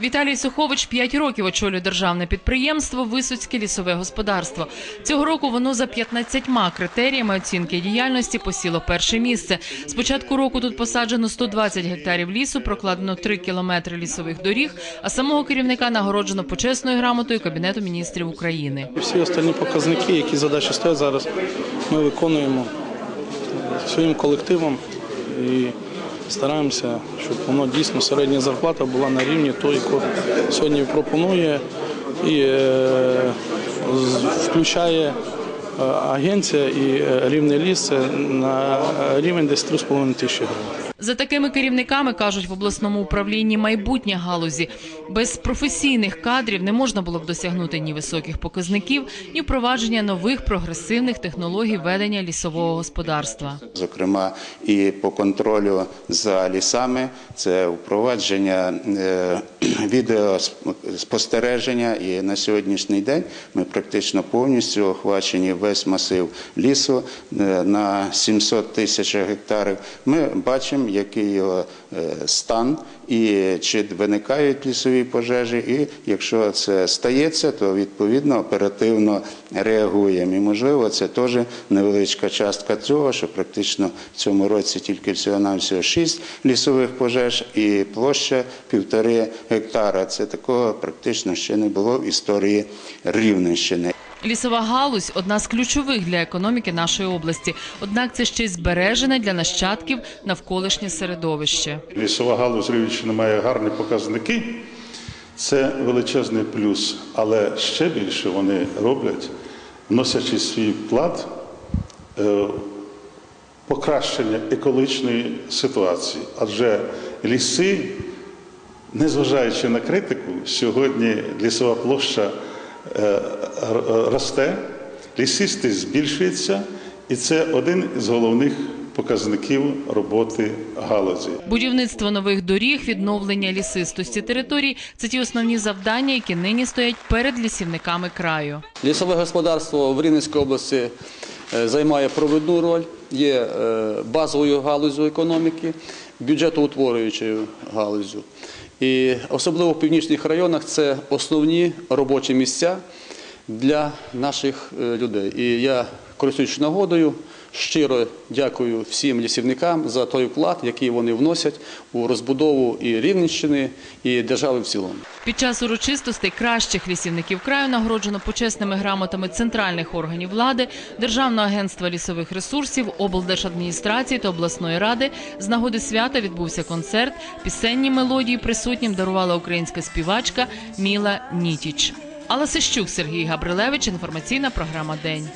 Віталій Сухович 5 років очолює державне підприємство Висоцьке лісове господарство. Цього року воно за 15 критеріями оцінки діяльності посіло перше місце. З початку року тут посаджено 120 гектарів лісу, прокладено 3 кілометри лісових доріг, а самого керівника нагороджено почесною грамотою Кабінету міністрів України. Всі остальні показники, які задачі стоять зараз, ми виконуємо своїм колективом стараємося, щоб воно дійсно середня зарплата була на рівні той, яку сьогодні пропонує і е, включає е, агенція і е, рівний ліс на рівень десь 3,5 тисячі гривень. За такими керівниками кажуть в обласному управлінні майбутнє галузі. Без професійних кадрів не можна було б досягнути ні високих показників, ні впровадження нових прогресивних технологій ведення лісового господарства. Зокрема, і по контролю за лісами це впровадження е, відеоспостереження. І на сьогоднішній день ми практично повністю охвачені весь масив лісу е, на 700 тисяч гектарів. Ми бачимо, який його е, стан і чи виникають лісові пожежі. І якщо це стається, то відповідно оперативно реагуємо. І можливо, це теж невеличка частка цього, що практично в цьому році тільки всього навсього 6 лісових пожеж і площа півтори гектара. Це такого практично ще не було в історії Рівненщини. Лісова галузь одна з ключових для економіки нашої області. Однак це ще й збережене для нащадків навколишнє середовище. Лісова галузь Рівненщини має гарні показники. Це величезний плюс, але ще більше вони роблять, вносячи свій вклад е, покращення екологічної ситуації. Адже ліси, незважаючи на критику, сьогодні лісова площа росте, лісистість збільшується, і це один з головних показників роботи галузі. Будівництво нових доріг, відновлення лісистості територій це ті основні завдання, які нині стоять перед лісівниками краю. Лісове господарство в Рівненській області е, займає провідну роль, є е, базовою галузю економіки, бюджетоутворюючою галузю. І особливо в північних районах це основні робочі місця для наших е, людей. І я, користуючись нагодою, щиро дякую всім лісівникам за той вклад, який вони вносять у розбудову і Рівненщини, і держави в цілому. Під час урочистостей кращих лісівників краю нагороджено почесними грамотами центральних органів влади, Державного агентства лісових ресурсів, облдержадміністрації та обласної ради. З нагоди свята відбувся концерт. Пісенні мелодії присутнім дарувала українська співачка Міла Нітіч. Алла Сищук, Сергій Габрилевич. Інформаційна програма День.